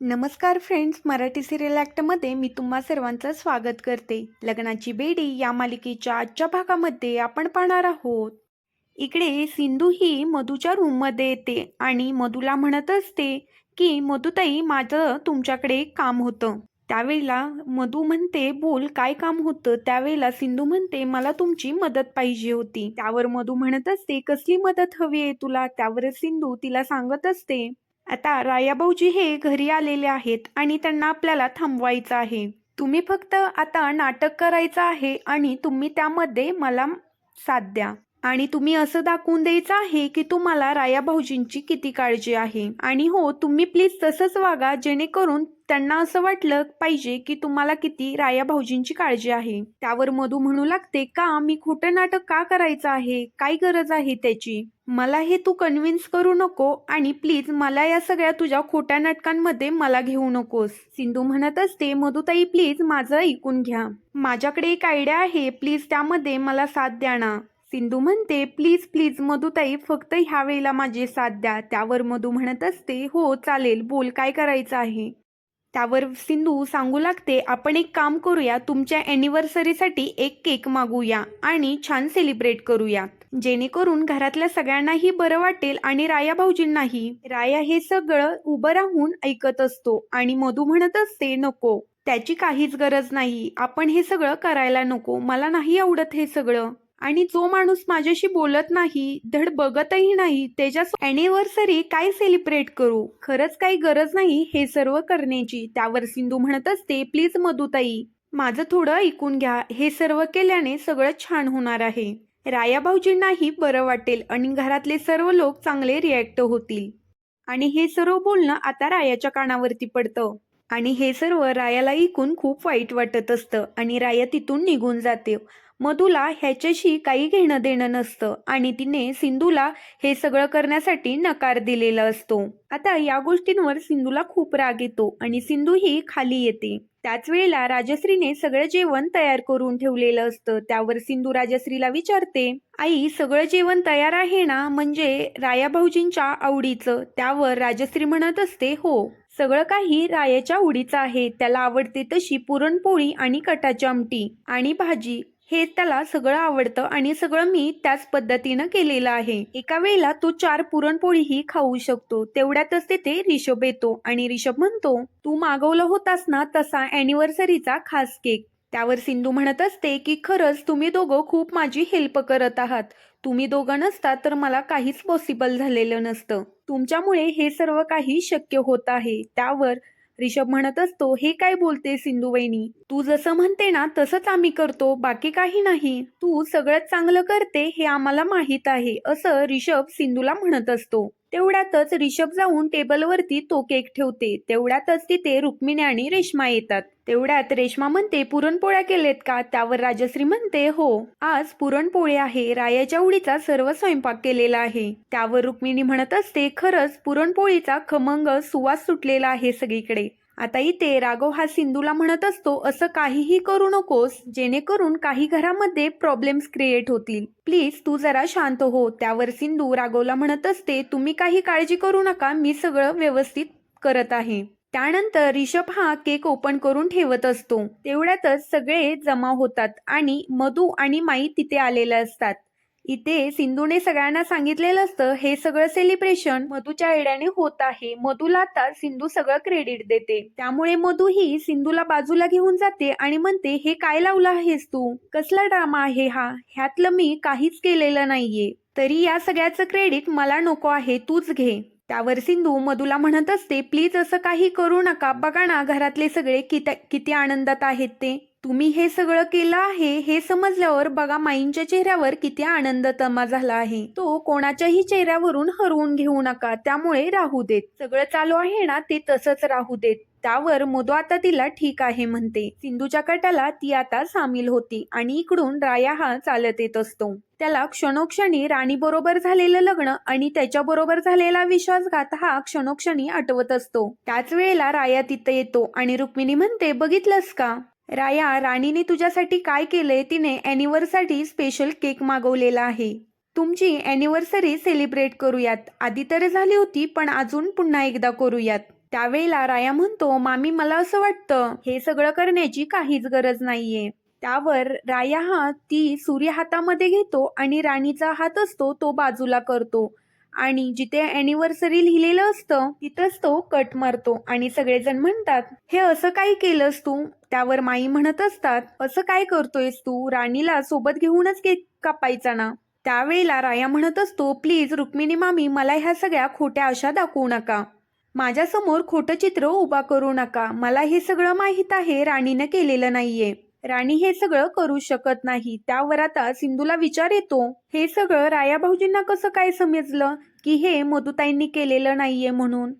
नमस्कार friends Marathi serial ॲक्टमध्ये मी तुम्हा सर्वांचं स्वागत करते. लग्नाची बेडी या मालिकेच्या आजच्या भागामध्ये आपण पाहणार आहोत. इकडे सिंधू ही मधूच्या रूममध्ये येते आणि मधूला म्हणत असते की मधुताई माझं तुमच्याकडे काम होतं. त्यावेळेला मधू म्हणते बोल काय काम होतं? त्यावेळेला सिंधू म्हणते मला तुमची मदत पाहिजे होती. त्यावर मधू म्हणत असते कसली मदत हवी आहे तुला? त्यावर सिंधू तिला सांगत असते आता रायाभाऊजी हे घरी आलेले आहेत आणि त्यांना आपल्याला थांबवायचं आहे. तुम्ही फक्त आता नाटक करायचं आहे आणि तुम्ही त्यामध्ये मला साथ द्या. आणि तुम्ही असं दाखवून द्यायचं आहे की तुम्हाला राया भाऊजींची किती काळजी आहे. आणि हो तुम्ही प्लीज तसंच वागा जेणेकरून त्यांना असं वाटलं पाहिजे की तुम्हाला किती राया भाऊजींची काळजी आहे. त्यावर मधू म्हणू लागते का मी खोटं नाटक का करायचं आहे? काय गरज आहे त्याची? मला हे तू कन्व्हिन्स करू नको आणि प्लीज मला या सगळ्या तुझ्या खोट्या नाटकांमध्ये मला घेऊ नकोस. सिंधू म्हणत असते मधुताई प्लीज माझं ऐकून घ्या. माझ्याकडे एक आयडिया आहे प्लीज त्यामध्ये मला साथ द्या ना. सिंधू म्हणते प्लीज प्लीज मधुताई फक्त ह्या वेळेला माझी साथ द्या. त्यावर मधू म्हणत असते हो चालेल बोल काय करायचं आहे? त्यावर सिंधू सांगू लागते आपण एक काम करूया तुमच्या अॅनिव्हर्सरीसाठी एक केक मागूया आणि छान सेलिब्रेट करूया. जेणेकरून घरातल्या सगळ्यांनाही बरं वाटेल आणि राया भाऊजींनाही. राया हे सगळं उभं राहून ऐकत असतो आणि मधू म्हणत असते नको त्याची काहीच गरज नाही. आपण हे सगळं करायला नको. मला नाही आवडत हे सगळं. आणि जो माणूस माझ्याशी बोलत नाही धड बघतही नाही त्याच्या अॅनिव्हर्सरी काय सेलिब्रेट करू? खरंच काही गरज नाही हे सर्व करण्याची त्यावर सिंधू म्हणत असते प्लीज मधुताई माझं थोडं ऐकून घ्या हे सर्व केल्याने सगळं छान होणार आहे. राया भाऊजींनाही बरं वाटेल आणि घरातले सर्व लोक चांगले रिॲक्ट होतील. आणि हे सर्व बोलणं आता रायाच्या कानावरती पडतं. आणि हे सर्व रायाला ऐकून खूप वाईट वाटत असतं आणि राया तिथून निघून जाते. मधूला ह्याच्याशी काही घेणं देणं नसतं आणि तिने सिंधूला हे सगळं करण्यासाठी नकार दिलेला असतो. आता या गोष्टींवर सिंधूला खूप राग येतो आणि सिंधू ही खाली येते. त्याच वेळेला राजश्रीने सगळं जेवण तयार करून ठेवलेलं असतं. त्यावर सिंधू राजश्रीला विचारते आई सगळं जेवण तयार आहे ना? म्हणजे राया भाऊजींच्या आवडीचं? त्यावर राजश्री म्हणत असते हो सगळं काही रायाच्या आवडीचं आहे. त्याला आवडते तशी पुरणपोळी आणि कटाची आमटी आणि भाजी. हे त्याला सगळं आवडतं आणि सगळं मी त्याच पद्धतीनं केलेलं आहे. एका वेळेला तो चार पुरणपोळीही खाऊ शकतो. तेवढ्यातच तिथे रिषभ येतो आणि रिषभ म्हणतो तू मागवलं होतास ना तसा अॅनिव्हर्सरीचा खास केक. त्यावर सिंधू म्हणत असते की खरंच तुम्ही दोघं खूप माझी हेल्प करत आहात. तुम्ही दोघं नसता तर मला काहीच पॉसिबल झालेलं नसतं. तुमच्यामुळे हे सर्व काही शक्य होत आहे. त्यावर रिषभ म्हणत असतो हे काय बोलते सिंधू वहिनी? तू जसं म्हणते ना तसंच आम्ही करतो बाकी काही नाही. तू सगळ्यात चांगलं करते हे आम्हाला माहीत आहे असं रिषभ सिंधूला म्हणत असतो. तेवढ्यातच रिषभ जाऊन टेबलवरती तो केक ठेवते. तेवढ्यातच तिथे रुक्मिणी आणि रेश्मा येतात. तेवढ्यात रेश्मा म्हणते पुरणपोळ्या केलेत का? त्यावर राजश्री म्हणते हो आज पुरणपोळी आहे. रायाच्या उडीचा सर्व स्वयंपाक केलेला आहे. त्यावर रुक्मिणी म्हणत असते खरंच पुरणपोळीचा खमंग सुवास सुटलेला आहे सगळीकडे. आता इथे राघव हा सिंधूला म्हणत असतो असं काहीही करू नकोस जेणेकरून काही घरामध्ये प्रॉब्लेम्स क्रिएट होतील. प्लीज तू जरा शांत हो. त्यावर सिंधू राघवला म्हणत असते तुम्ही काही काळजी करू नका मी सगळं व्यवस्थित करत आहे. त्यानंतर रिषभ हा केक ओपन करून ठेवत असतो. तेवढ्यातच सगळे जमा होतात आणि मधू आणि माई तिथे आलेले असतात. इथे सिंधूने सगळ्यांना सांगितलेलं असतं हे सगळं सेलिब्रेशन मधूच्या आयडियाने होत आहे. मधूला आता सिंधू सगळं क्रेडिट देते. त्यामुळे मधू ही सिंधूला बाजूला घेऊन जाते आणि म्हणते हे काय लावलं आहेस तू? कसला ड्रामा आहे हा? ह्यातलं मी काहीच केलेलं नाहीये. तरी या सगळ्याचं क्रेडिट मला नको आहे तूच घे. त्यावर सिंधू मधूला म्हणत असते प्लीज असं काही करू नका. बघा ना घरातले सगळे किती किती आनंदात आहेत ते. तुम्ही हे सगळं केलं आहे हे समजल्यावर बघा माईंच्या चेहऱ्यावर किती आनंद तमा झाला आहे. तो कोणाच्याही चेहऱ्यावरून हरवून घेऊ नका त्यामुळे राहू देत. सगळं चालू आहे ना ते तसंच राहू देत. त्यावर मधू आता तिला ठीक आहे म्हणते. सिंधूच्या कटाला ती आता सामील होती आणि इकडून राया हा चालत येत असतो. त्याला क्षणोक्षणी राणी बरोबर झालेलं लग्न आणि त्याच्याबरोबर झालेला विश्वासघात हा क्षणोक्षणी आठवत असतो. त्याच वेळेला राया तिथं येतो आणि रुक्मिणी म्हणते बघितलंस का? राया राणीने तुझ्यासाठी काय केलंय? तिने अॅनिव्हर्सरी स्पेशल केक मागवलेला आहे. तुमची अॅनिव्हर्सरी सेलिब्रेट करूयात. आधी तर झाली होती पण अजून पुन्हा एकदा करूयात. त्यावेळेला राया म्हणतो मामी मला असं वाटतं हे सगळं करण्याची काहीच गरज नाहीये. त्यावर राया हा ती सूर्य हातामध्ये घेतो आणि राणीचा हात असतो तो बाजूला करतो. आणि जिथे अॅनिव्हर्सरी लिहिलेलं असतं तिथंच तो कट मारतो. आणि सगळेजण म्हणतात हे असं काय केलंस तू? त्यावर माई म्हणत असतात असं काय करतोयस तू? राणीला सोबत घेऊनच केक कापायचा ना. त्यावेळेला राया म्हणत असतो प्लीज रुक्मिणी मामी मला ह्या सगळ्या खोट्या आशा दाखवू नका. माझ्यासमोर खोटं चित्र उभा करू नका. मला हे सगळं माहीत आहे राणीनं केलेलं नाहीये. राणी हे सगळं करू शकत नाही. त्यावर आता सिंधूला विचार येतो. हे सगळं राया भाऊजींना कसं काय समजलं? की हे मधुताईंनी केलेलं नाहीये म्हणून.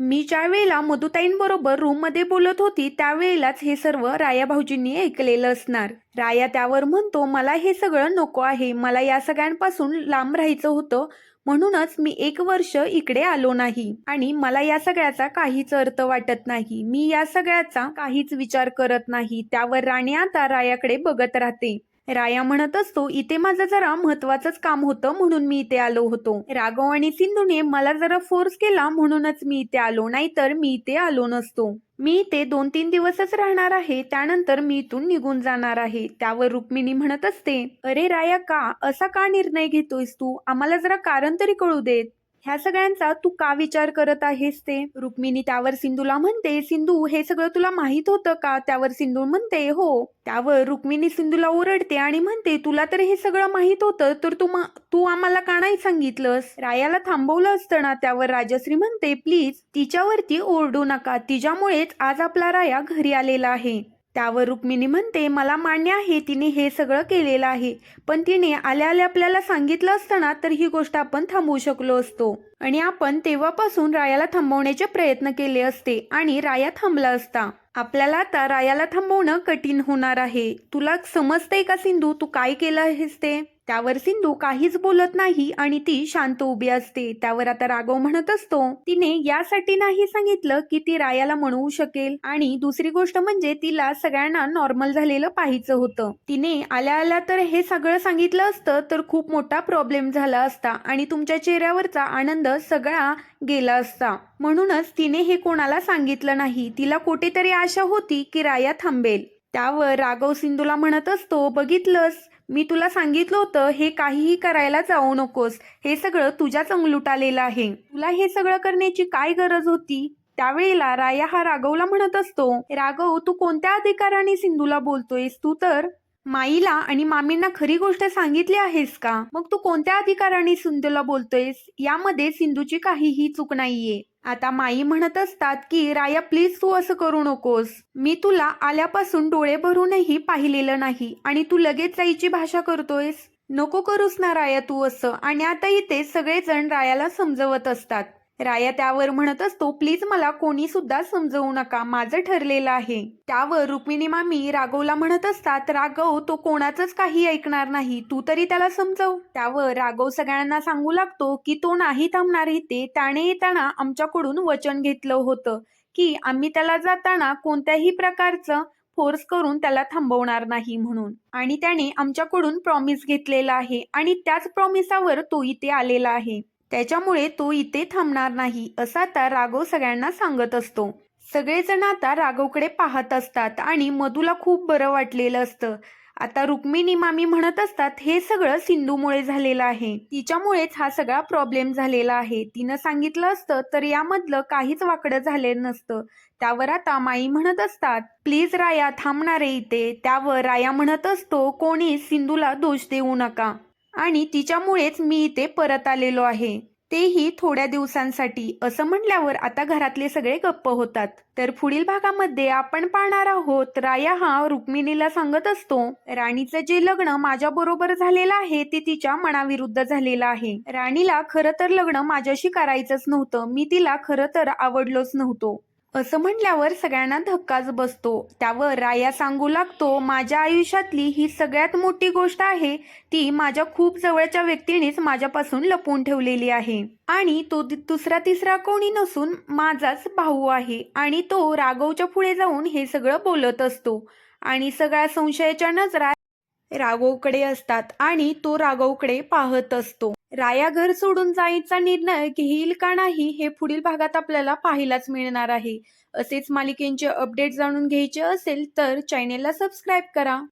मी ज्या वेळेला मधुताईंबरोबर रूममध्ये बोलत होती त्यावेळेलाच हे सर्व राया भाऊजींनी ऐकलेलं असणार. राया त्यावर म्हणतो मला हे सगळं नको आहे. मला या सगळ्यांपासून लांब राहायचं होतं. म्हणूनच मी एक वर्ष इकडे आलो नाही आणि मला या सगळ्याचा काहीच अर्थ वाटत नाही. मी या सगळ्याचा काहीच विचार करत नाही. त्यावर राणी आता रायाकडे बघत राहते. राया म्हणत असतो इथे माझं जरा महत्वाचंच काम होतं म्हणून मी इथे आलो होतो. राघव आणि सिंधूने मला जरा फोर्स केला म्हणूनच मी इथे आलो नाहीतर मी इथे आलो नसतो. मी इथे दोन तीन दिवसच राहणार आहे त्यानंतर मी इथून निघून जाणार आहे. त्यावर रुक्मिणी म्हणत असते अरे राया का? असा का निर्णय घेतोयस तू? आम्हाला जरा कारण तरी कळू देत. ह्या सगळ्यांचा तू का विचार करत आहेस ते? रुक्मिणी त्यावर सिंधूला म्हणते सिंधू हे सगळं तुला माहीत होतं का? त्यावर सिंधू म्हणते हो. त्यावर रुक्मिणी सिंधूला ओरडते आणि म्हणते तुला तर हे सगळं माहीत होतं तर तू मा- तू आम्हाला का नाही सांगितलंस? रायाला थांबवलं असतं ना त्यावर राजश्री म्हणते प्लीज तिच्यावरती ओरडू नका. तिच्यामुळेच आज आपला राया घरी आलेला आहे. त्यावर रुक्मिणी म्हणते मला मान्य आहे तिने हे सगळं केलेलं आहे. पण तिने आल्या आल्या आपल्याला सांगितलं असतं ना तर ही गोष्ट आपण थांबवू शकलो असतो. आणि आपण तेव्हापासून रायाला थांबवण्याचे प्रयत्न केले असते आणि राया थांबला असता. आपल्याला आता रायाला थांबवणं कठीण होणार आहे. तुला समजतंय का सिंधू? तू काय केलं आहेस ते? त्यावर सिंधू काहीच बोलत नाही आणि ती शांत उभी असते. त्यावर आता राघव म्हणत असतो तिने यासाठी नाही सांगितलं की ती रायाला म्हणवू शकेल. आणि दुसरी गोष्ट म्हणजे तिला सगळ्यांना नॉर्मल झालेलं पाहायचं होतं. तिने आल्या आल्या तर हे सगळं सांगितलं असतं तर खूप मोठा प्रॉब्लेम झाला असता आणि तुमच्या चेहऱ्यावरचा आनंद सगळा गेला असता. म्हणूनच तिने हे कोणाला सांगितलं नाही? तिला कुठेतरी आशा होती की राया थांबेल. त्यावर राघव सिंधूला म्हणत असतो बघितलंस? मी तुला सांगितलं होतं हे काहीही करायला जाऊ नकोस. हे सगळं तुझ्याच अंगलुट आलेलं आहे. तुला हे सगळं करण्याची काय गरज होती? त्यावेळेला राया हा राघवला म्हणत असतो राघव तू कोणत्या अधिकाराने सिंधूला बोलतोयस? तू तर माईला आणि मामींना खरी गोष्ट सांगितली आहेस का? मग तू कोणत्या अधिकाराने सिंधूला बोलतोयस? यामध्ये सिंधूची काहीही चूक नाहीये. आता माई म्हणत असतात की राया प्लीज तू असं करू नकोस. मी तुला आल्यापासून डोळे भरूनही पाहिलेलं नाही आणि तू लगेच जायची भाषा करतोयस. नको करूस ना राया तू असं. आणि आता इथे सगळेजण रायाला समजवत असतात. राया त्यावर म्हणत असतो प्लीज मला कोणी सुद्धा समजवू नका माझं ठरलेलं आहे. त्यावर रुक्मिणी मामी राघवला म्हणत असतात राघव तो कोणाचंच काही ऐकणार नाही तू तरी त्याला समजव. त्यावर राघव सगळ्यांना सांगू लागतो की तो नाही थांबणार इथे. त्याने येताना आमच्याकडून वचन घेतलं होतं की आम्ही त्याला जाताना कोणत्याही प्रकारचं फोर्स करून त्याला थांबवणार नाही म्हणून. आणि त्याने आमच्याकडून प्रॉमिस घेतलेला आहे आणि त्याच प्रॉमिसावर तो इथे आलेला आहे. त्याच्यामुळे तो इथे थांबणार नाही असा आता राघव सगळ्यांना सांगत असतो. सगळेजण आता राघवकडे पाहत असतात आणि मधूला खूप बरं वाटलेलं असतं. आता रुक्मिणी मामी म्हणत असतात हे सगळं सिंधूमुळे झालेलं आहे. तिच्यामुळेच हा सगळा प्रॉब्लेम झालेला आहे. तिनं सांगितलं असतं तर यामधलं काहीच वाकडं झालेलं नसतं. त्यावर आता माई म्हणत असतात प्लीज राया थांबणार आहे इथे. त्यावर राया म्हणत असतो कोणी सिंधूला दोष देऊ नका. आणि तिच्यामुळेच मी इथे परत आलेलो आहे. तेही थोड्या दिवसांसाठी. असं म्हटल्यावर आता घरातले सगळे गप्प होतात. तर पुढील भागामध्ये आपण पाहणार आहोत राया हा रुक्मिणीला सांगत असतो राणीचं जे लग्न माझ्या बरोबर झालेलं आहे ते तिच्या मनाविरुद्ध झालेलं आहे. राणीला खरं तर लग्न माझ्याशी करायचंच नव्हतं. मी तिला खरं तर आवडलोच नव्हतो. असं म्हटल्यावर सगळ्यांना धक्काच बसतो. त्यावर राया सांगू लागतो माझ्या आयुष्यातली ही सगळ्यात मोठी गोष्ट आहे ती माझ्या खूप जवळच्या व्यक्तीनेच माझ्यापासून लपवून ठेवलेली आहे. आणि तो दि- दुसरा तिसरा कोणी नसून माझाच भाऊ आहे आणि तो राघवच्या पुढे जाऊन हे सगळं बोलत असतो. आणि सगळ्या संशयाच्या नजरा राघवकडे असतात आणि तो राघवकडे पाहत असतो. राया घर सोडून जायचा निर्णय घेईल का नाही हे पुढील भागात आपल्याला पाहायलाच मिळणार आहे. असेच मालिकेंचे अपडेट जाणून घ्यायचे असेल तर चॅनेलला सबस्क्राईब करा.